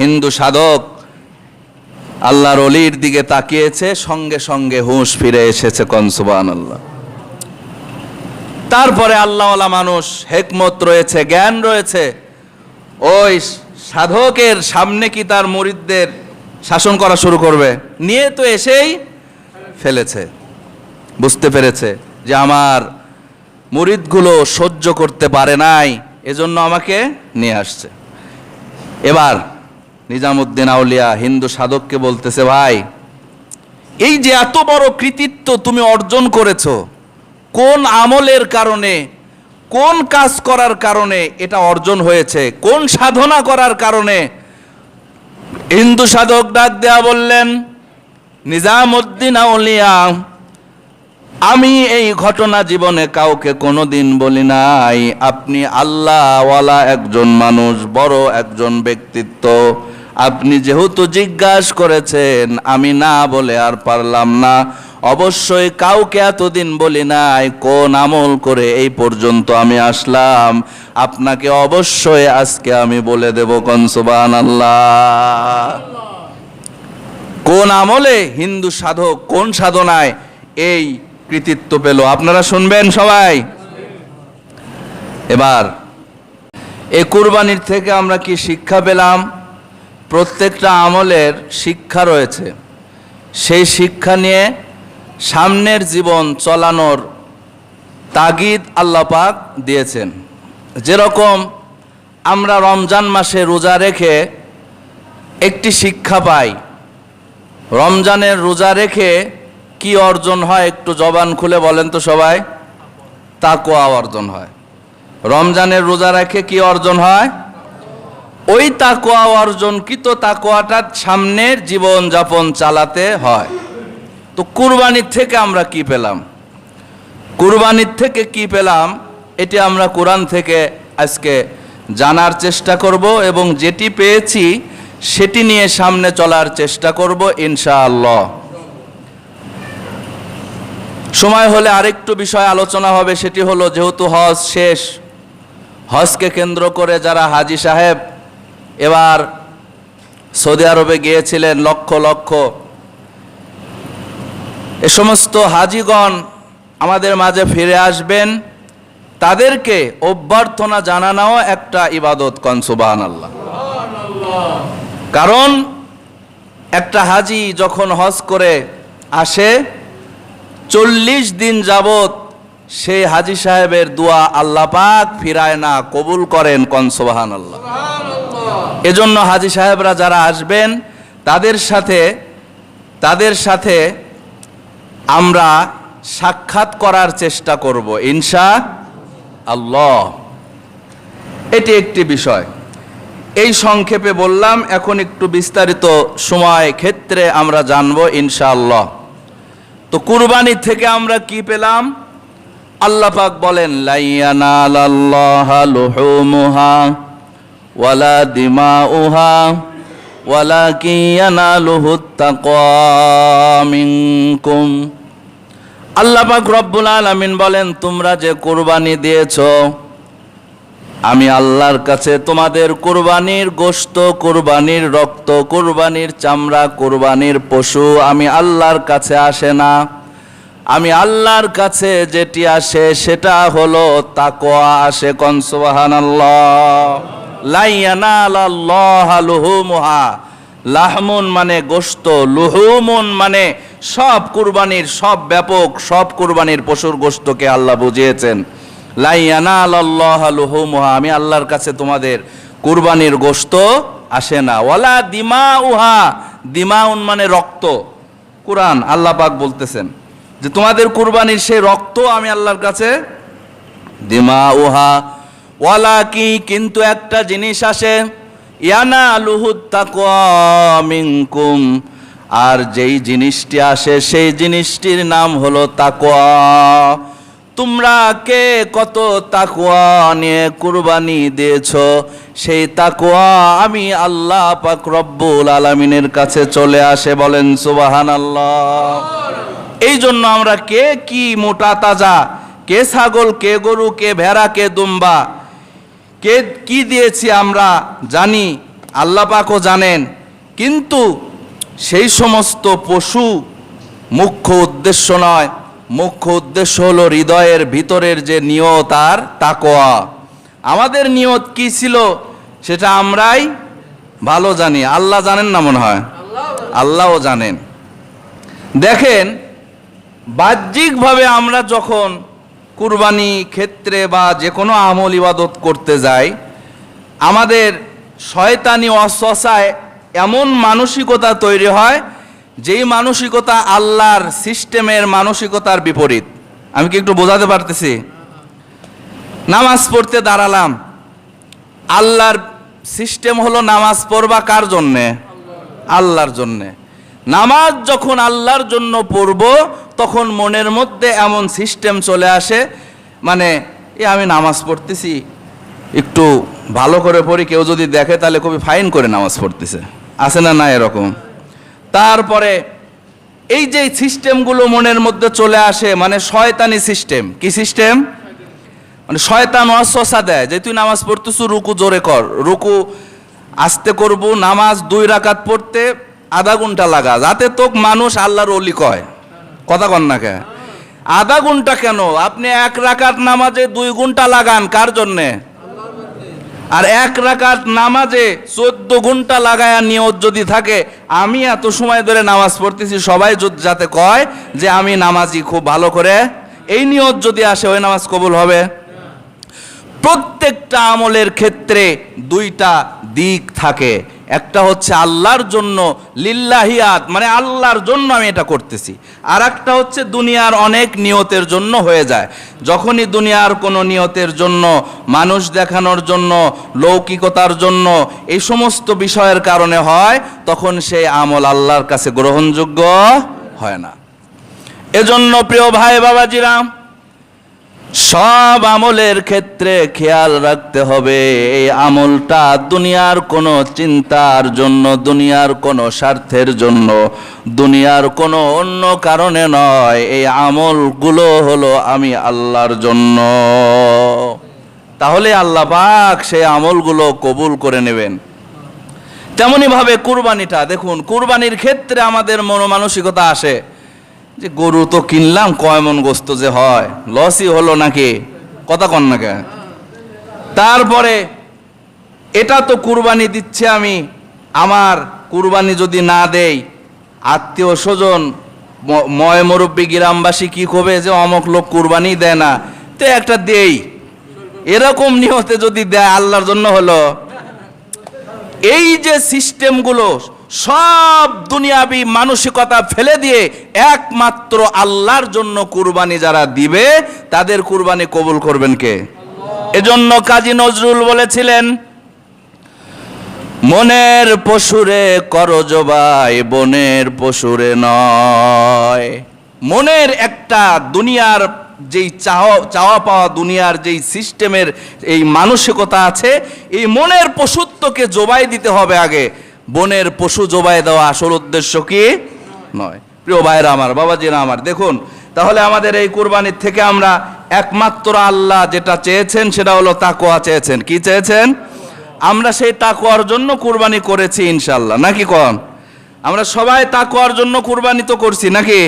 হিন্দু সাধক আল্লাহর অলির দিকে তাকিয়েছে, সঙ্গে সঙ্গে হুঁশ ফিরে এসেছে কনসুবান আল্লাহ তারপরে আল্লাহওয়ালা মানুষ, হেকমত রয়েছে, জ্ঞান রয়েছে। ওই সাধকের সামনে কি তার মুরিদদের শাসন করা শুরু করবে? নিয়ে তো এসেই ফেলেছে। বুঝতে পেরেছে যে আমার মুরিদগুলো সহ্য করতে পারে নাই, এজন্য আমাকে নিয়ে আসছে। এবার নিজামুদ্দিন আউলিয়া হিন্দু সাধককে বলতেছে, ভাই, এই যে এত বড় কৃতিত্ব তুমি অর্জন করেছ, কোন আমলের কারণে, কোন কাজ করার কারণে এটা অর্জন হয়েছে, কোন সাধনা করার কারণে? হিন্দু সাধক ডাক দেয়া বললেন, নিজামুদ্দিন আউলিয়া, আমি এই ঘটনা জীবনে কাউকে কোনোদিন বলি নাই। আপনি আল্লাহওয়ালা একজন মানুষ, বড় একজন ব্যক্তিত্ব। আপনি যেহেতু জিজ্ঞাসা করেছেন, আমি না বলে আর পারলাম না। অবশ্যই কাউকে এতদিন বলি নাই কোন আমল করে এই পর্যন্ত আমি আসলাম। আপনাকে অবশ্যই আজকে আমি বলে দেব কনসুবান আল্লাহ কোন আমলে হিন্দু সাধক কোন সাধনায় এই কৃতিত্ব পেল? আপনারা শুনবেন সবাই। এবার, এ কুরবানির থেকে আমরা কি শিক্ষা পেলাম? প্রত্যেকটা আমলের শিক্ষা রয়েছে। সেই শিক্ষা নিয়ে সামনের জীবন চলানোর তাগিদ আল্লাহ পাক দিয়েছেন। যেরকম আমরা রমজান মাসে রোজা রেখে একটি শিক্ষা পাই, রমজানের রোজা রেখে কি অর্জন হয় একটু জবান খুলে বলেন তো সবাই। তাকোয়া অর্জন হয়। রমজানের রোজা রেখে কি অর্জন হয়? ওই তাকোয়া অর্জনকৃত তাকোয়াটার সামনের জীবন যাপন চালাতে হয়। তো কুরবানির থেকে আমরা কি পেলাম? কুরবানির থেকে কি পেলাম? এটি আমরা কোরআন থেকে আজকে জানার চেষ্টা করব এবং যেটি পেয়েছি, সেটি নিয়ে সামনে চলার চেষ্টা করব ইনশাআল্লাহ। সময় হলে আরেকটু বিষয় আলোচনা হবে, সেটি হলো যেহেতু হজ শেষ, হজকে কেন্দ্র করে যারা হাজি সাহেব এবার সৌদি আরবে গিয়েছিলেন লক্ষ লক্ষ। এ সমস্ত হাজিগণ আমাদের মাঝে ফিরে আসবেন। তাদেরকে অভ্যর্থনা জানানোও একটা ইবাদত কনসুবান আল্লাহ কারণ একটা হাজি যখন হজ করে আসে, চল্লিশ দিন যাবত সেই হাজি সাহেবের দোয়া আল্লাহ পাক ফিরায় না, কবুল করেন কনসোবাহান আল্লাহ এজন্য হাজি সাহেবরা যারা আসবেন, তাদের সাথে তাদের সাথে আমরা সাক্ষাৎ করার চেষ্টা করব, ইনশা আল্লাহ। এটি একটি বিষয়। এই সংক্ষেপে বললাম, এখন একটু বিস্তারিত সময় ক্ষেত্রে আমরা জানব ইনশাআল্লাহ তো কুরবানি থেকে আমরা কি পেলাম? আল্লাহ পাক বলেন, লাইয়ানালাল্লাহ লুহুমুহা। ওয়ালা দিমাউহা, ওয়ালাকিন ইয়ানালুহুত তাকওয়া মিনকুম। আল্লাহ পাক রব্বুল আলামিন বলেন, তোমরা যে কুরবানি দিয়েছ, আমি আল্লাহর কাছে তোমাদের কুরবানির গোশত, কুরবানির রক্ত, কুরবানির চামড়া, কুরবানির পশু, আমি আল্লাহর কাছে আসে না। আমি আল্লাহর কাছে যেটি আসে, সেটা হলো তাকোয়া আসে কনসবাহান লুহুমুহা লাহমুন মানে গোশত, লুহুমুন মানে সব কুরবানির, সব ব্যাপক, সব কুরবানির পশুর গোশতকে আল্লাহ বুঝিয়েছেন। লাইয়ানাল্লাহুমুহা আমি আল্লাহর কাছে তোমাদের কুরবানির গোশত আসে না। ওয়ালা দিমা উহা দিমাউন মানে রক্ত। কোরআন আল্লাহ পাক বলতেছেন যে তোমাদের কুরবানির সেই রক্ত আমি আল্লাহর কাছে দিমা উহা ওয়ালা কি কিন্তু একটা জিনিস আসে, ইয়ানা লুহুত মিনকুম, আর যেই জিনিসটি আসে, সেই জিনিসটির নাম হলো তাকওয়া তোমরা কে কত তাকুয়া নিয়ে কুরবানি দিয়েছ? সেই তাকুয়া আমি আল্লাহ পাক রব্বুল আলমিনের কাছে চলে আসে, বলেন সুবাহান আল্লাহ এই জন্য আমরা কে কি মোটা তাজা, কে ছাগল, কে গরু, কে ভেড়া, কে দুম্বা কে, কি দিয়েছি আমরা জানি, আল্লাহ পাকও জানেন, কিন্তু সেই সমস্ত পশু মুখ্য উদ্দেশ্য নয়। মুখ্য উদ্দেশ্য হলো হৃদয়ের ভিতরের যে নিয়ত আর তাকোয়া আমাদের নিয়ত কি ছিল সেটা আমরাই ভালো জানি। আল্লাহ জানেন না মনে হয়? আল্লাহও জানেন। দেখেন, বাহ্যিকভাবে আমরা যখন কুরবানি ক্ষেত্রে বা যে কোনো আমল ইবাদত করতে যাই আমাদের শয়তানি অশ্বাসায় এমন মানসিকতা তৈরি হয়, যেই মানসিকতা আল্লাহর সিস্টেমের মানসিকতার বিপরীত। আমি কি একটু বোঝাতে পারতেছি? নামাজ পড়তে দাঁড়ালাম। আল্লাহর সিস্টেম হলো নামাজ পড়বা কার জন্যে? আল্লাহর জন্যে। নামাজ যখন আল্লাহর জন্য পড়ব তখন মনের মধ্যে এমন সিস্টেম চলে আসে মানে এ আমি নামাজ পড়তেছি, একটু ভালো করে পড়ি, কেউ যদি দেখে তাহলে খুবই ফাইন করে নামাজ পড়তেছে। আছে না না এরকম? তারপরে এই যে সিস্টেমগুলো মনের মধ্যে চলে আসে মানে শয়তানি সিস্টেম, কি সিস্টেম? মানে শয়তান অশ্বাসা দেয়, যে তুই নামাজ পড়তেছ, রুকু জোরে কর, রুকু আসতে করব, নামাজ দুই রাকাত পড়তে আধা ঘণ্টা লাগা, যাতে তোক মানুষ আল্লাহর অলি কয়। কথা কন না আধা ঘণ্টা কেন? আপনি এক রাকাত নামাজে দুই ঘণ্টা লাগান, কার জন্যে? আর এক রাকাত নামাজে চোদ্দ ঘণ্টা লাগায়া নিয়ত যদি থাকে, আমি এত সময় ধরে নামাজ পড়তেছি, সবাই যাতে কয় যে আমি নামাজি খুব ভালো করে, এই নিয়ত যদি আসে, ওই নামাজ কবুল হবে। প্রত্যেকটা আমলের ক্ষেত্রে দুইটা দিক থাকে। একটা হচ্ছে আল্লাহর জন্য লিল্লাহিয়াত মানে আল্লাহর জন্য আমি এটা করতেছি। আর একটা হচ্ছে দুনিয়ার অনেক নিয়তের জন্য হয়ে যায়। যখনই দুনিয়ার কোনো নিয়তের জন্য, মানুষ দেখানোর জন্য, লৌকিকতার জন্য এই সমস্ত বিষয়ের কারণে হয়, তখন সেই আমল আল্লাহর কাছে গ্রহণযোগ্য হয় না। এজন্য প্রিয় ভাই বাবাজিরাম সব আমলের ক্ষেত্রে খেয়াল রাখতে হবে। এই আমলটা দুনিয়ার কোনো চিন্তার জন্য, দুনিয়ার কোনো স্বার্থের জন্য, দুনিয়ার কোনো অন্য কারণে নয়। এই আমলগুলো হলো আমি আল্লাহর জন্য। তাহলে আল্লাহ পাক সেই আমলগুলো কবুল করে নেবেন। তেমনইভাবে কুরবানিটা, দেখুন, কুরবানির ক্ষেত্রে আমাদের মনোমানসিকতা আসে। যে গরু তো কিনলাম কয়মন গোস্ত যে হয়? লসই হলো নাকি? কথা কন না কে তারপরে, এটা তো কুরবানি দিচ্ছে আমি। আমার কুরবানি যদি না দেই, আত্মীয় স্বজন ময় মুরব্বী গ্রামবাসী কি করবে যে অমক লোক কুরবানি দেয় না? তো একটা দেই। এরকম নিহতে যদি দেয়, আল্লাহর জন্য হলো। এই যে সিস্টেমগুলো সব দুনিয়াবি মানসিকতা ফেলে দিয়ে একমাত্র আল্লাহর জন্য কুরবানি যারা দিবে, তাদের কুরবানি কবুল করবেন কে? এজন্য কাজী নজরুল বলেছিলেন, মনের পশুরে কর জবাই বনের পশুরে নয়। মনের একটা দুনিয়ার যেই চাওয়া চাওয়া পাওয়া দুনিয়ার যেই সিস্টেমের এই মানসিকতা আছে, এই মনের পশুত্বকে জবাই দিতে হবে আগে। বনের পশু জবাই দেওয়া আসল উদ্দেশ্য কি? নয়। প্রিয় ভাইরা আমার, বাবাজিরা আমার, দেখুন, তাহলে আমাদের এই কুরবানির থেকে আমরা একমাত্র আল্লাহ যেটা চেয়েছেন সেটা হলো তাকোয়া চেয়েছেন। কি চেয়েছেন? আমরা সেই তাকোয়ার জন্য কুরবানি করেছি ইনশাল্লাহ নাকি কন? আমরা সবাই তাকোয়ার জন্য কুরবানি তো করছি, নাকি?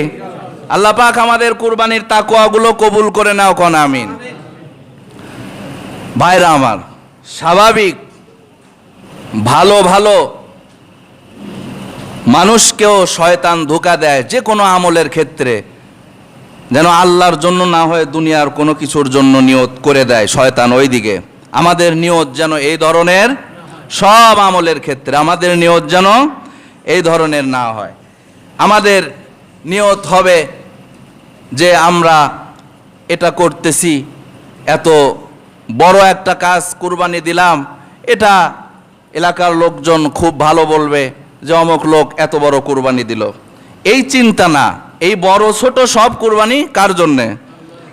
আল্লাহ পাক আমাদের কুরবানির তাকোয়াগুলো কবুল করে নাও কন, আমিন। ভাইরা আমার, স্বাভাবিক, ভালো ভালো মানুষকেও শয়তান ধোকা দেয় যে কোনো আমলের ক্ষেত্রে। যেন আল্লাহর জন্য না হয়ে দুনিয়ার কোনো কিছুর জন্য নিয়ত করে দেয় শয়তান ওইদিকে। আমাদের নিয়ত যেন এই ধরনের সব আমলের ক্ষেত্রে, আমাদের নিয়ত যেন এই ধরনের না হয়। আমাদের নিয়ত হবে যে আমরা এটা করতেছি, এত বড় একটা কাজ কুরবানি দিলাম, এটা এলাকার লোকজন খুব ভালো বলবে। যে অমুক লোক এত বড় কুরবানি দিল। এই চিন্তা না। এই বড় ছোট সব কুরবানি কার জন্যে?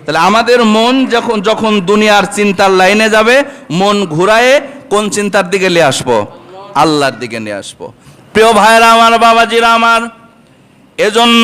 তাহলে আমাদের মন যখন যখন দুনিয়ার চিন্তার লাইনে যাবে, মন ঘুরায়ে কোন চিন্তার দিকে নিয়ে আসব? আল্লাহর দিকে নিয়ে আসব। প্রিয় ভাইরা আমার, বাবাজিরা আমার, এজন্য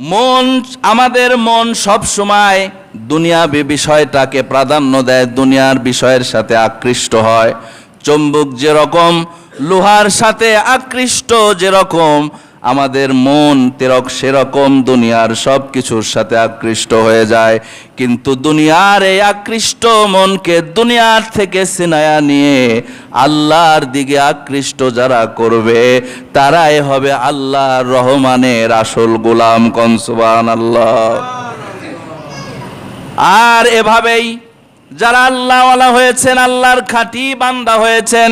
মন, আমাদের মন সব সময় দুনিয়াবি বিষয়টাকে প্রাধান্য দেয়, দুনিয়ার বিষয়ের সাথে আকৃষ্ট হয়। চুম্বক যেরকম লোহার সাথে আকৃষ্ট যেরকম, আমাদের মন তেরক সেরকম, দুনিয়ার সব কিছুর সাথে আকৃষ্ট হয়ে যায়। কিন্তু দুনিয়ার এই আকৃষ্ট মনকে দুনিয়ার থেকে সিনায়া নিয়ে আল্লাহর দিকে আকৃষ্ট যারা করবে, তারাই হবে আল্লাহর রহমানের আসল গোলাম কনসুবান আল্লাহ আর এভাবেই যারা আল্লাহওয়ালা হয়েছেন, আল্লাহর খাঁটি বান্দা হয়েছেন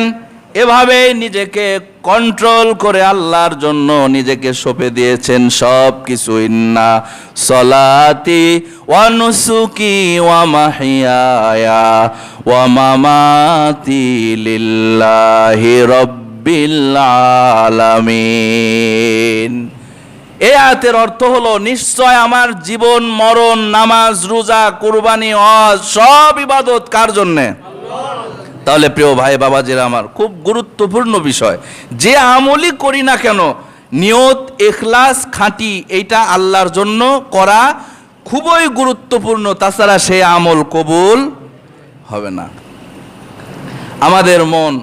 এভাবেই নিজেকে কন্ট্রোল করে আল্লাহর জন্য নিজেকে সঁপে দিয়েছেন সব কিছু ইন্না সলাতি ওয়ানুসুকি ওয়া মাহিয়ায়া ওয়া মামাতি লিল্লাহি রব্বিল আলামিন। এই আয়াতের অর্থ হলো, নিশ্চয় আমার জীবন, মরণ, নামাজ, রোজা, কুরবানি, হজ সব ইবাদত কার জন্যে? তাহলে প্রিয় ভাই বাবাজিরা আমার, খুব গুরুত্বপূর্ণ বিষয়। যে আমলই করি না কেন, নিয়ত, এখলাস, খাঁটি, এইটা আল্লাহর জন্য করা খুবই গুরুত্বপূর্ণ। তাছাড়া সে আমল কবুল হবে না। আমাদের মন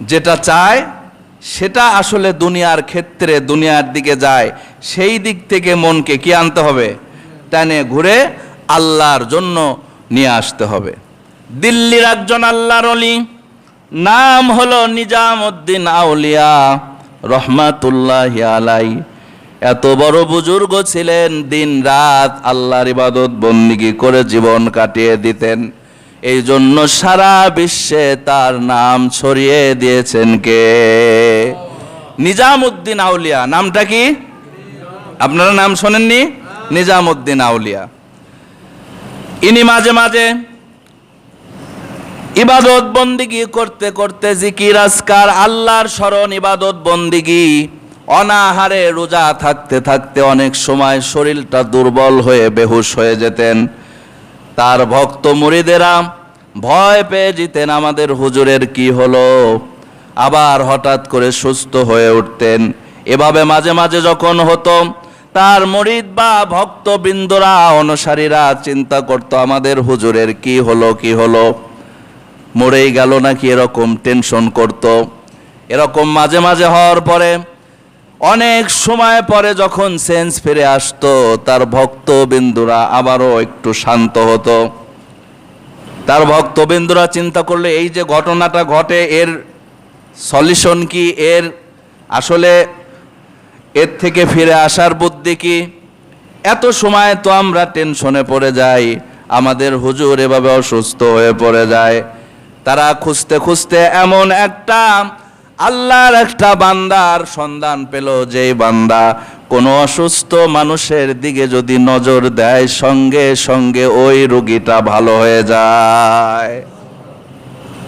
যেটা চায়, সেটা আসলে দুনিয়ার ক্ষেত্রে দুনিয়ার দিকে যায়, সেই দিক থেকে মনকে কি আনতে হবে? টানে ঘুরে আল্লাহর জন্য নিয়ে আসতে হবে। দিল্লির একজন আল্লাহর অলি। নাম হলো নিজামুদ্দিন আউলিয়া, রহমাতুল্লাহ আলাই। এত বড় বুজুর্গ ছিলেন, দিন রাত আল্লাহর ইবাদত বন্দিগি করে জীবন কাটিয়ে দিতেন। এই জন্য সারা বিশ্বে তার নাম ছড়িয়ে দিয়েছেন কে? নিজামুদ্দিন আউলিয়া। নামটা কি? আপনারা নাম শোনেননি? নিজামুদ্দিন আউলিয়া। ইনি মাঝে মাঝে ইবাদত বন্দিগি করতে করতে জিকির আসকার আল্লাহর স্মরণ, ইবাদত বন্দিগি। অনাহারে রোজা থাকতে থাকতে অনেক সময় শরীরটা দুর্বল হয়ে বেহুশ হয়ে যেতেন। তার ভক্ত মুরিদেরা ভয় পেয়ে যেতেন আমাদের হুজুরের কি হলো। আবার হঠাৎ করে সুস্থ হয়ে উঠতেন। এভাবে মাঝে মাঝে যখন হতো, তার মরিদ বা ভক্তবৃন্দরা, অনুসারীরা চিন্তা করত, আমাদের হুজুরের কি হলো কি হলো? মরেই গেল নাকি এরকম টেনশন করত। এরকম মাঝে মাঝে হওয়ার পরে অনেক সময় পরে যখন সেন্স ফিরে আসতো, তার ভক্তবিন্দুরা আবারও একটু শান্ত হতো। তার ভক্তবিন্দুরা চিন্তা করলে, এই যে ঘটনাটা ঘটে, এর সলিউশন কি? এর আসলে এর থেকে ফিরে আসার বুদ্ধি কি? এত সময় তো আমরা টেনশনে পড়ে যাই, আমাদের হুজুর এভাবে অসুস্থ হয়ে পড়ে যায়। তারা খুঁজতে খুঁজতে এমন একটা আল্লাহর একটা বান্দার সন্ধান পেল, যেই বান্দা কোনো অসুস্থ মানুষের দিকে যদি নজর দেয়, সঙ্গে সঙ্গে ওই রুগীটা ভালো হয়ে যায়।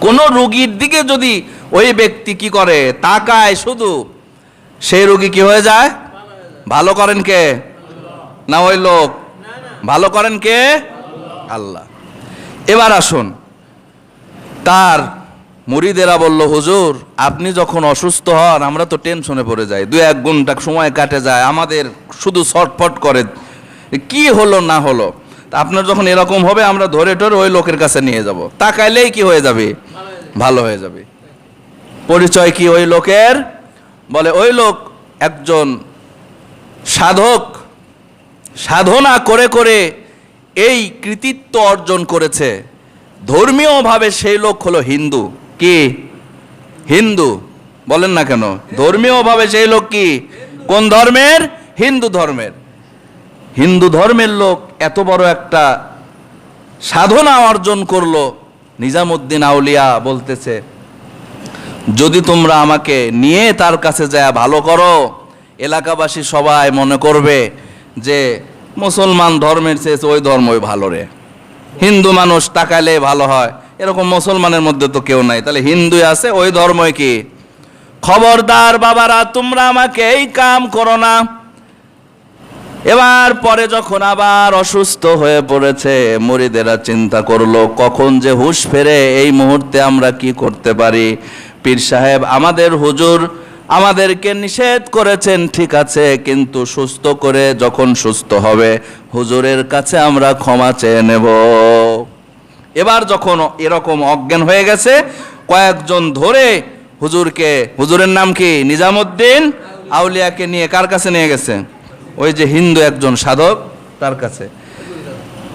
কোনো রুগীর দিকে যদি ওই ব্যক্তি কি করে, তাকায় শুধু, সেই রুগী কি হয়ে যায়? ভালো করেন কে? না ওই লোক? ভালো করেন কে? আল্লাহ। এবার আসুন তার মুরিদেরা বলল, হুজুর, আপনি যখন অসুস্থ হন, আমরা তো টেনশনে পড়ে যাই। দু এক ঘণ্টা সময় কাটে যায়, আমাদের শুধু ছটফট করে। কি হলো না হলো? আপনার যখন এরকম হবে, আমরা ধরে টরে ওই লোকের কাছে নিয়ে যাব। তাকাইলেই কি হয়ে যাবে? ভালো হয়ে যাবে। পরিচয় কি ওই লোকের? বলে, ওই লোক একজন সাধক। সাধনা করে করে এই কৃতিত্ব অর্জন করেছে। ধর্মীয়ভাবে সেই লোক হলো হিন্দু। কি? হিন্দু। বলেন না কেন? ধর্মীয়ভাবে সেই লোক কি? কোন ধর্মের? হিন্দু ধর্মের। হিন্দু ধর্মের লোক এত বড় একটা সাধনা অর্জন করল নিজামুদ্দিন আউলিয়া বলতেছে, যদি তোমরা আমাকে নিয়ে তার কাছে যায় ভালো করো, এলাকাবাসী সবাই মনে করবে যে মুসলমান ধর্মের চেয়ে ওই ধর্মই ভালো রে। হিন্দু মানুষ তাকালে ভালো হয়। এরকম মুসলমানের মধ্যে তো কেউ নাই। তাহলে হিন্দুই আছে, ওই ধর্মই কি? খবরদার বাবারা, তোমরা আমাকে এই কাম করো না। এবার পরে যখন আবার অসুস্থ হয়ে পড়েছে মুরিদেরা চিন্তা করল, কখন যে হুশ ফেরে এই মুহূর্তে আমরা কি করতে পারি? পীর সাহেব, আমাদের হুজুর আমাদেরকে নিষেধ করেছেন, ঠিক আছে, কিন্তু সুস্থ করে যখন সুস্থ হবে, হুজুরের কাছে আমরা ক্ষমা চেয়ে নেব। এবার যখন এরকম অজ্ঞান হয়ে গেছে, কয়েকজন ধরে হুজুরকে, হুজুরের নাম কি? নিজামুদ্দিন আউলিয়াকে নিয়ে কার কাছে নিয়ে গেছে? ওই যে হিন্দু একজন সাধক, তার কাছে।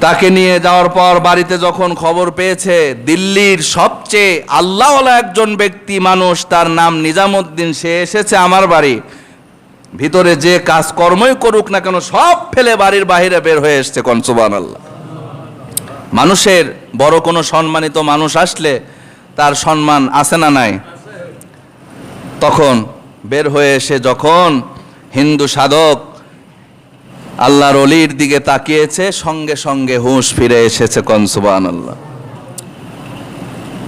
তাকে নিয়ে যাওয়ার পর বাড়িতে যখন খবর পেয়েছে, দিল্লির সবচেয়ে আল্লাহওয়ালা একজন ব্যক্তি মানুষ, তার নাম নিজামুদ্দিন, সে এসেছে আমার বাড়ি। ভিতরে যে কাজকর্মই করুক না কেন, সব ফেলে বাড়ির বাইরে বের হয়ে এসছে কনসুবান আল্লাহ মানুষের বড় কোনো সম্মানিত মানুষ আসলে তার সম্মান আছে না নাই। তখন বের হয়ে এসে যখন হিন্দু সাধক আল্লাহর অলির দিকে তাকিয়েছে, সঙ্গে সঙ্গে হুঁশ ফিরে এসেছে কনসুবান আল্লাহ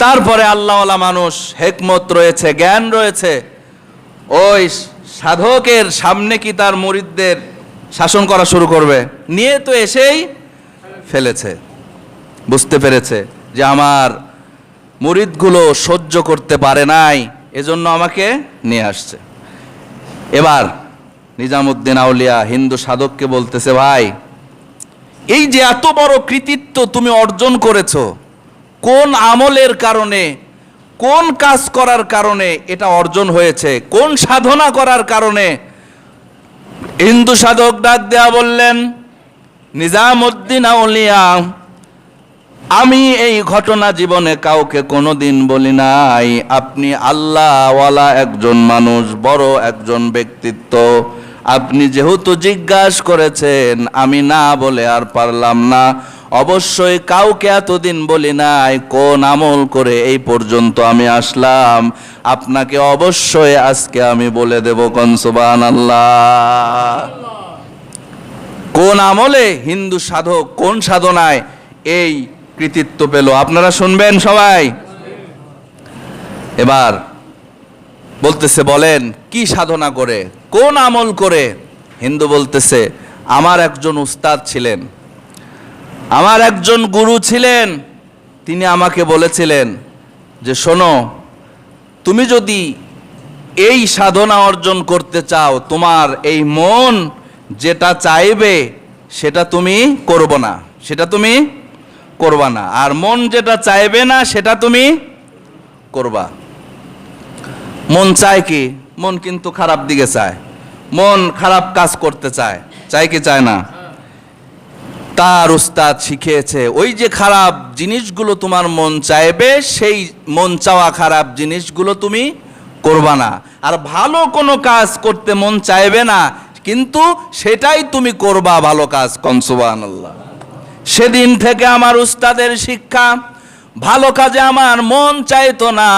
তারপরে আল্লাহওয়ালা মানুষ, হেকমত রয়েছে, জ্ঞান রয়েছে। ওই সাধকের সামনে কি তার মুরিদদের শাসন করা শুরু করবে? নিয়ে তো এসেই ফেলেছে। বুঝতে পেরেছে যে আমার মুরিদগুলো সহ্য করতে পারে নাই, এজন্য আমাকে নিয়ে আসছে। এবার নিজামুদ্দিন আউলিয়া হিন্দু সাধককে বলতেছে, ভাই, এই যে এত বড় কৃতিত্ব তুমি অর্জন করেছ, কোন আমলের কারণে, কোন কাজ করার কারণে এটা অর্জন হয়েছে, কোন সাধনা করার কারণে? হিন্দু সাধক ডাক দেয়া বললেন, নিজামুদ্দিন আউলিয়া, আমি এই ঘটনা জীবনে কাউকে কোনোদিন বলি নাই। আপনি আল্লাহওয়ালা একজন মানুষ, বড় একজন ব্যক্তিত্ব। আপনি যেহেতু জিজ্ঞাসা করেছেন, আমি না বলে আর পারলাম না। অবশ্যই কাউকে এতদিন বলি নাই কোন আমল করে এই পর্যন্ত আমি আসলাম। আপনাকে অবশ্যই আজকে আমি বলে দেব কনসুবান আল্লাহ কোন আমলে হিন্দু সাধক কোন সাধনায় এই কৃতিত্ব পেল? আপনারা শুনবেন সবাই। এবার বলতেছে, বলেন, কি সাধনা করে? কোন আমল করে? হিন্দু বলতেছে, আমার একজন উস্তাদ ছিলেন। আমার একজন গুরু ছিলেন। তিনি আমাকে বলেছিলেন যে, শোনো, তুমি যদি এই সাধনা অর্জন করতে চাও, তোমার এই মন যেটা চাইবে, সেটা তুমি করব না। সেটা তুমি করবা না। আর মন যেটা চাইবে না, সেটা তুমি করবা। মন চায় কি? মন কিন্তু খারাপ দিকে চায়। মন খারাপ কাজ করতে চায়। চায় কি চায় না? তার উস্তাদ শিখিয়েছে, ওই যে খারাপ জিনিসগুলো তোমার মন চাইবে, সেই মন চাওয়া খারাপ জিনিসগুলো তুমি করবা না। আর ভালো কোনো কাজ করতে মন চাইবে না, কিন্তু সেটাই তুমি করবা ভালো কাজ কনসুবান আল্লাহ সেদিন থেকে আমার উস্তাদের শিক্ষা, ভালো কাজে আমার মন চাইতো না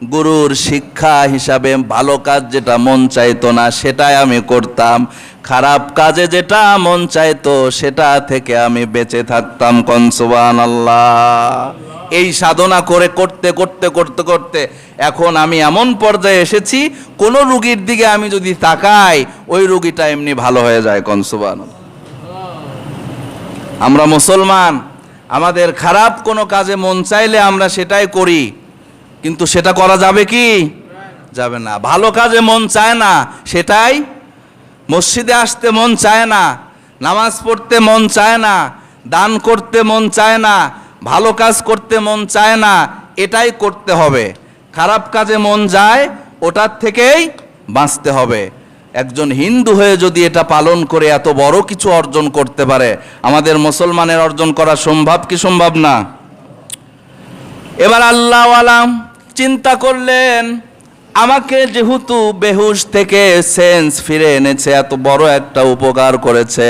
গুরুর শিক্ষা হিসাবে ভালো কাজ যেটা মন চাইতো না, সেটাই আমি করতাম। খারাপ কাজে যেটা মন চাইতো, সেটা থেকে আমি বেঁচে থাকতাম কনসুবান আল্লাহ এই সাধনা করে, করতে করতে করতে করতে এখন আমি এমন পর্যায়ে এসেছি, কোনো রুগীর দিকে আমি যদি তাকাই, ওই রুগীটা এমনি ভালো হয়ে যায় কনসুবান আমরা মুসলমান, আমাদের খারাপ কোনো কাজে মন চাইলে আমরা সেটাই করি। কিন্তু সেটা করা যাবে কি? যাবে না। ভালো কাজে মন চায় না, সেটাই মসজিদে আসতে মন চায় না, নামাজ পড়তে মন চায় না, দান করতে মন চায় না, ভালো কাজ করতে মন চায় না, এটাই করতে হবে। খারাপ কাজে মন যায়, ওটার থেকেই বাঁচতে হবে। একজন হিন্দু হয়ে যদি এটা পালন করে এত বড় কিছু অর্জন করতে পারে, আমাদের মুসলমানের অর্জন করা সম্ভব কি সম্ভব না? এবার আল্লাহ আলাম চিন্তা করলেন, আমাকে যেহেতু বেহুশ থেকে সেন্স ফিরে এনেছে, এত বড় একটা উপকার করেছে,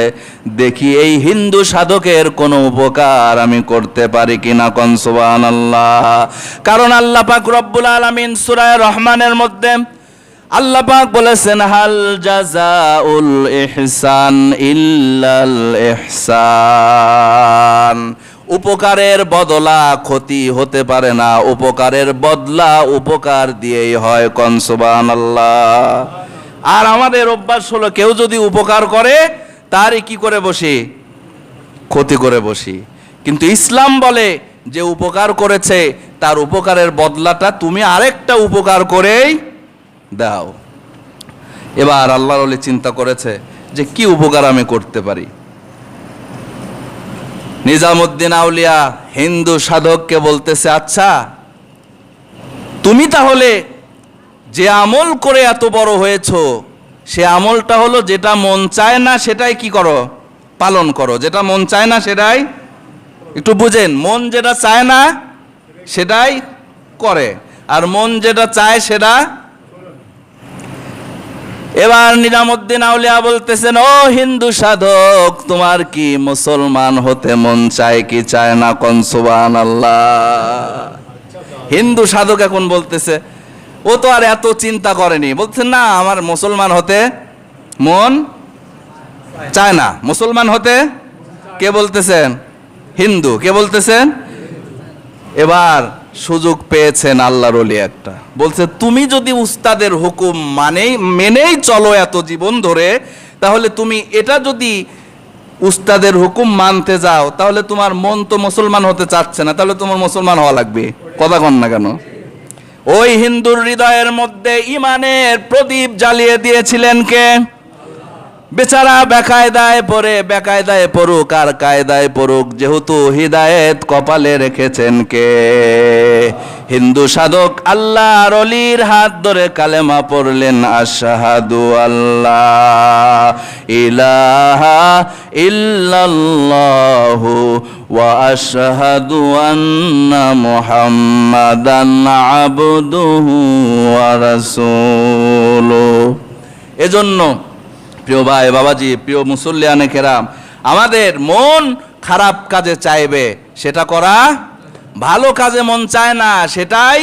দেখি এই হিন্দু সাধকের কোনো উপকার আমি করতে পারি কিনা কনসুবান আল্লাহ কারণ আল্লাহ পাক রব্বুল আলামিন সুরায় রহমানের মধ্যে আল্লাহ পাক বলেছেন, হাল জাজাউল ইহসান ইল্লাল ইহসান। উপকারের বদলা ক্ষতি হতে পারে না। উপকারের বদলা উপকার দিয়েই হয় কনসুবান আল্লাহ আর আমাদের অভ্যাস হলো কেউ যদি উপকার করে, তারই কি করে বসি? ক্ষতি করে বসি। কিন্তু ইসলাম বলে যে উপকার করেছে, তার উপকারের বদলাটা তুমি আরেকটা উপকার করেই দাও এবার আল্লাহর ওলি চিন্তা করেছে যে কি উপকার আমি করতে পারি? নিজামুদ্দিন আউলিয়া হিন্দু সাধককে বলতেছে আচ্ছা তুমি তাহলে যে আমল করে এত বড় হয়েছো, সে আমলটা হলো যেটা মন চায় না সেটাই কি করো? পালন করো। যেটা মন চায় না সেটাই একটু বুঝেন, মন যেটা চায় না সেটাই করে। আর মন যেটা চায় সেটা এবার নিজামুদ্দিন আউলিয়া বলতেছেন, ও হিন্দু সাধক, তোমার কি মুসলমান হতে মন চায় কি চায় না কনসুবান আল্লাহ হিন্দু সাধক এখন বলতেছে, ও তো আর এত চিন্তা করেনি। বলছে না, আমার মুসলমান হতে মন চায় না। মুসলমান হতে কে বলতেছেন? হিন্দু। কে বলতেছেন? এবার সুযোগ পেয়েছেন আল্লাহর অলি একটা। বলছে, তুমি যদি উস্তাদের হুকুম মানেই, মেনেই চলো এত জীবন ধরে, তাহলে তুমি এটা যদি উস্তাদের হুকুম মানতে যাও, তাহলে তোমার মন তো মুসলমান হতে চাচ্ছে না, তাহলে তোমার মুসলমান হওয়া লাগবে। কথা কন না কেন? ওই হিন্দুর হৃদয়ের মধ্যে ইমানের প্রদীপ জ্বালিয়ে দিয়েছিলেন কে? বেচারা বেকায়দায় পড়ে, বেকায়দায় পড়ুক আর কায়দায় পড়ুক, যেহেতু হিদায়েত কপালে রেখেছেন কে? হিন্দু সাধক আল্লাহ রলির হাত ধরে কালেমা পড়লেন, আশাহাদু আল্লাহ ইলাহা ইল্লাল্লাহু ওয়া আন্না মুহাম্মাদান এজন্য প্রিয় ভাই, বাবাজি, প্রিয় মুসল্লিয়ানে কেরাম, আমাদের মন খারাপ কাজে চাইবে, সেটা করা ভালো কাজে মন চায় না, সেটাই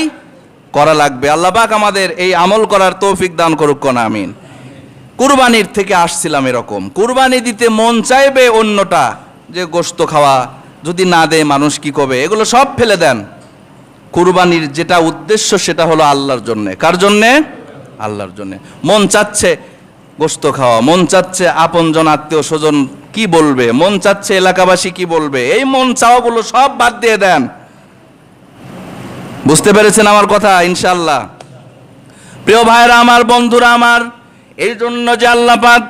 করা লাগবে। আল্লাহ পাক আমাদের এই আমল করার তৌফিক দান করুক, কোন আমিন। কুরবানির থেকে আসছিলাম এরকম। কুরবানি দিতে মন চাইবে অন্যটা, যে গোস্ত খাওয়া যদি না দেয় মানুষ কি করবে? এগুলো সব ফেলে দেন। কুরবানির যেটা উদ্দেশ্য, সেটা হলো আল্লাহর জন্যে। কার জন্যে? আল্লাহর জন্যে। মন চাচ্ছে গোস্ত খাওয়া। মন চাচ্ছে আপনজন আত্মীয় স্বজন কি বলবে? মন চাচ্ছে এলাকাবাসী কি বলবে? এই মন চাওয়াগুলো সব বাদ দিয়ে দেন। বুঝতে পেরেছেন আমার কথা? ইনশাল্লাহ প্রিয় ভাইরা আমার, বন্ধুরা আমার, এই জন্য যে আল্লাহ পাক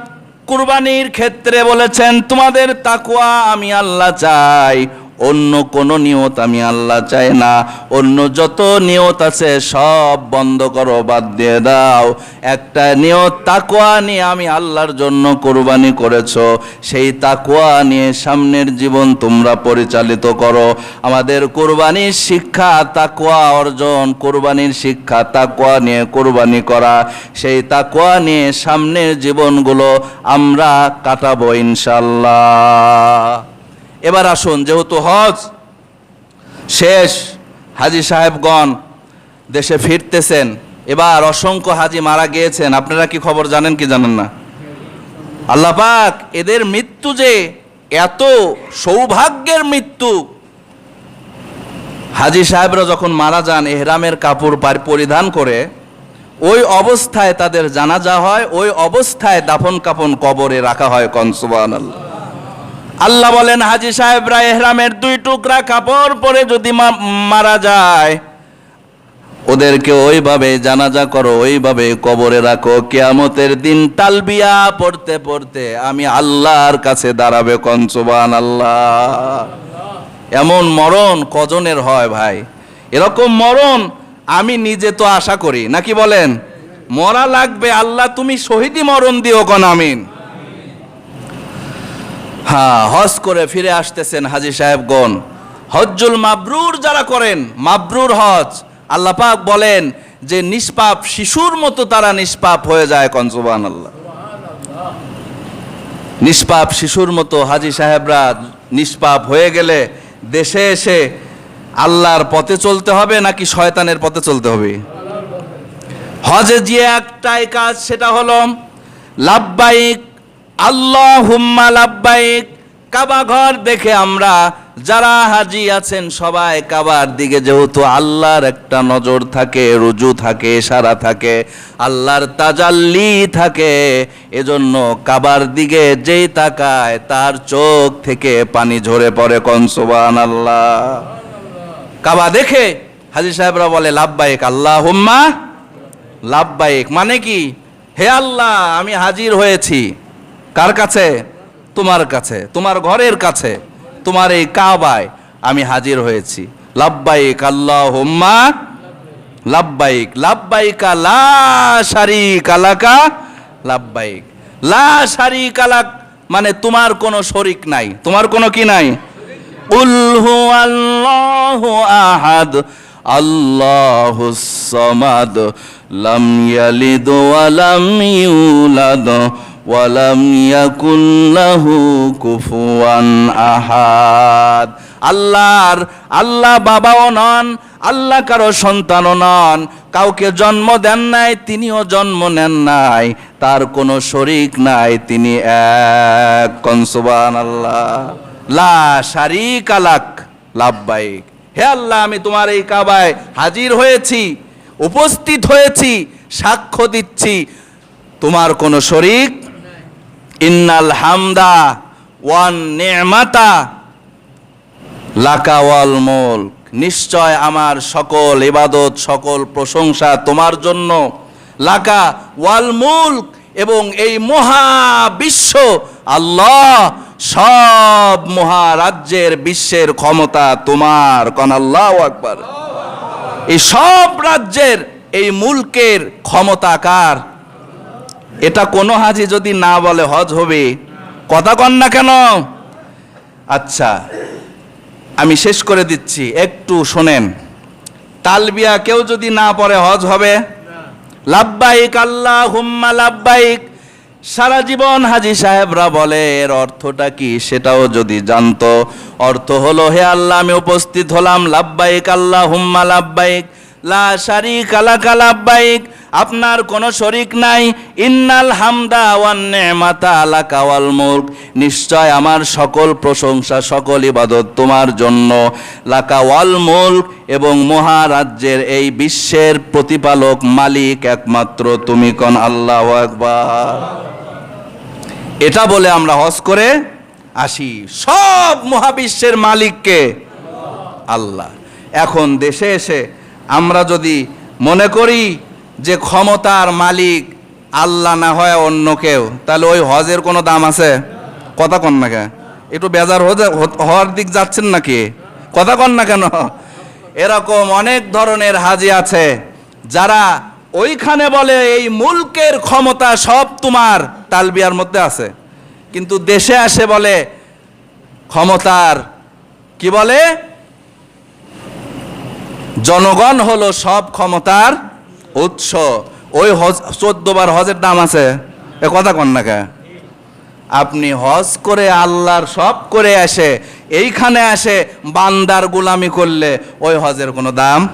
কুরবানির ক্ষেত্রে বলেছেন, তোমাদের তাকুয়া আমি আল্লাহ চাই। অন্য কোন নিয়ত আমি আল্লাহ চাই না। অন্য যত নিয়ত আছে সব বন্ধ করো, বাদ দিয়ে দাও। একটা নিয়ত তাকুয়া নিয়ে আমি আল্লাহর জন্য কোরবানি করেছ। সেই তাকুয়া নিয়ে সামনের জীবন তোমরা পরিচালিত করো। আমাদের কোরবানির শিক্ষা তাকুয়া অর্জন, কোরবানির শিক্ষা তাকুয়া নিয়ে কোরবানি করা। সেই তাকুয়া নিয়ে সামনের জীবনগুলো আমরা কাটাবো ইনশাল্লাহ এবার আসুন, যেহেতু হজ শেষ, হাজি সাহেবগণ দেশে ফিরতেছেন, এবার অসংখ্য হাজি মারা গিয়েছেন, আপনারা কি খবর জানেন কি জানেন না? আল্লাহ পাক এদের মৃত্যু যে এত সৌভাগ্যের মৃত্যু। হাজি সাহেবরা যখন মারা যান, এহরামের কাপড় পার- পরিধান করে, ওই অবস্থায় তাদের জানাজা হয়, ওই অবস্থায় দাফন কাফন কবরে রাখা হয় কনসুবান আল্লাহ আল্লাহ বলেন, হাজি সাহেবরা এহরামের দুই টুকরা কাপড় পরে যদি মারা যায়, ওদেরকে ওইভাবে জানাজা করো, ওইভাবে কবরে রাখো, কেয়ামতের দিন তালবিয়া পড়তে পড়তে আমি আল্লাহর কাছে দাঁড়াবে কনসুবান আল্লাহ এমন মরণ কজনের হয় ভাই? এরকম মরণ আমি নিজে তো আশা করি। নাকি বলেন? মরা লাগবে আল্লাহ, তুমি শহীদি মরণ দিও কন, আমিন। হ্যাঁ হজ করে ফিরে আসতেছেন হাজি সাহেবগণ। হজ্জুল মাবরুর যারা করেন, মাবরুর হজ, আল্লাহ পাক বলেন যে নিষ্পাপ শিশুর মতো তারা নিষ্পাপ হয়ে যায় কনসুবান আল্লাহ নিষ্পাপ শিশুর মতো হাজি সাহেবরা নিষ্পাপ হয়ে গেলে দেশে এসে আল্লাহর পথে চলতে হবে নাকি শয়তানের পথে চলতে হবে? হজে যে একটাই কাজ সেটা হলো লাভবাইক আল্লাহ হুম্মা লাভবাইক কাবা ঘর দেখে আমরা যারা হাজি আছেন সবাই কাবার দিকে যেহেতু আল্লাহর একটা নজর থাকে, রুজু থাকে সারা থাকে, আল্লাহর তাজাল্লি থাকে, এজন্য কাবার দিকে যেই তাকায় তার চোখ থেকে পানি ঝরে পড়ে কনসুবান আল্লাহ কাবা দেখে হাজি সাহেবরা বলে লাভবাইক আল্লাহ হুম্মা লাভবাইক মানে কি? হে আল্লাহ, আমি হাজির হয়েছি। কার কাছে? তোমার কাছে, তোমার ঘরের কাছে, তোমার এই কাবায় আমি হাজির হয়েছি। লাভবাইক আল্লাহ হুম্মা লাব্বাইক, লাব্বাইকা লা শারিক আলাকা লাব্বাইক। লা শারিক আলাক মানে তোমার কোনো শরিক নাই। তোমার কোনো কি নাই? উল হু আল্লাহু আহাদ, আল্লাহুস সামাদ, লাম ইয়ালিদ ওয়া লাম ইউলাদ। ওয়া লাম ইয়াকুল লাহু কুফুয়ান আহাদ। আল্লাহর, আল্লাহ বাবাও নন, আল্লাহ কারও সন্তানও নন, কাউকে জন্ম দেন নাই, তিনিও জন্ম নেন নাই, তার কোনো শরিক নাই, তিনি এক কনসুবান আল্লাহ লা শারিক আলাক লাভবাইক হে আল্লাহ, আমি তোমার এই কাবায় হাজির হয়েছি, উপস্থিত হয়েছি, সাক্ষ্য দিচ্ছি, তোমার কোনো শরিক ইন্নাল হামদা ওয়ান নেমাতা লাকাওয়াল মুলক। নিশ্চয় আমার সকল ইবাদত, সকল প্রশংসা তোমার জন্য। লাকা ওয়াল মুলক এবং এই মহাবিশ্ব আল্লাহ সব মহারাজ্যের বিশ্বের ক্ষমতা তোমার। কন আল্লাহ আকবার। এই সব রাজ্যের এই মুলকের ক্ষমতা কার? এটা কোনো হাজি যদি না বলে, হজ হবে। কথা কন না কেন? আচ্ছা আমি শেষ করে দিচ্ছি। একটু শোনেন। তালবিয়া কেউ যদি না পড়ে, হজ হবে? লাব্বাইক আল্লাহ হুম্মা লাব্বাইক। সারা জীবন হাজি সাহেবরা বলে, এর অর্থটা কি? সেটাও যদি জানতো। অর্থ হলো, হে আল্লাহ, আমি উপস্থিত হলাম। লাব্বাইক আল্লাহ হুম্মা লাব্বাইক। লা শারিক আলাকা লাব্বাইক, আপনার কোনো শরিক নাই। ইন্নাল হামদা ওয়ান নেমাতা আলাকা ওয়াল মুলক, নিশ্চয় আমার সকল প্রশংসা, সকল ইবাদত তোমার জন্য। লাকা ওয়াল মুলক এবং মহারাজ্যের এই বিশ্বের প্রতিপালক, মালিক একমাত্র তুমি কোন আল্লাহ একবার এটা বলে আমরা হজ করে আসি। সব মহাবিশ্বের মালিককে আল্লাহ। এখন দেশে এসে আমরা যদি মনে করি যে ক্ষমতার মালিক আল্লাহ না হয় অন্য কেউ, তাহলে ওই হজের কোনো দাম আছে? কথা কন না কেন? একটু বেজার হওয়ার দিক যাচ্ছেন নাকি? কথা কন না কেন? এরকম অনেক ধরনের হাজি আছে, যারা ওইখানে বলে এই মুলকের ক্ষমতা সব তোমার, তালবিয়ার মধ্যে আছে। কিন্তু দেশে আসে বলে, ক্ষমতার কি বলে? জনগণ হলো সব ক্ষমতার উৎস। ওই হজ, চোদ্দ বার হজের দাম আছে। এ কথা কন না কে? আপনি হজ করে আল্লাহর সব করে আসে, এইখানে আসে, বান্দার গুলামি করলে ওই হজের কোনো দাম?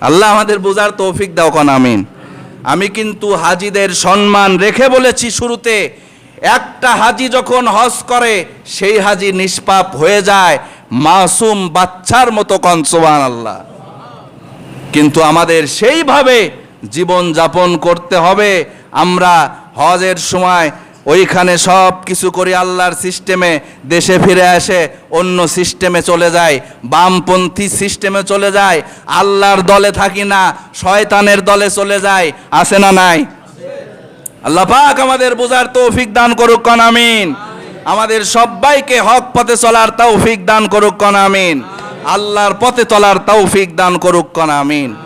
আল্লাহ আমাদের বোঝার তৌফিক দাও কন, আমিন। আমি কিন্তু হাজিদের সম্মান রেখে বলেছি শুরুতে, একটা হাজি যখন হজ করে, সেই হাজি নিষ্পাপ হয়ে যায় মাসুম বাচ্চার মতো কনসোবান আল্লাহ কিন্তু আমাদের সেইভাবে জীবন যাপন করতে হবে। আমরা হজের সময় ওইখানে সব কিছু করি, আল্লাহর সিস্টেমে দেশে ফিরে আসে অন্য সিস্টেমে চলে যায় বামপন্থী সিস্টেমে চলে যায় আল্লাহর দলে থাকি না, শয়তানের দলে চলে যায় আসে না নাই? আল্লাহ পাক আমাদের বোঝার তৌফিক দান করুক, কন, আমিন। আমাদের সবাইকে হক পথে চলার তৌফিক দান করুক কন, আমিন। আল্লাহর পথে চলার তৌফিক দান করুক কন, আমিন।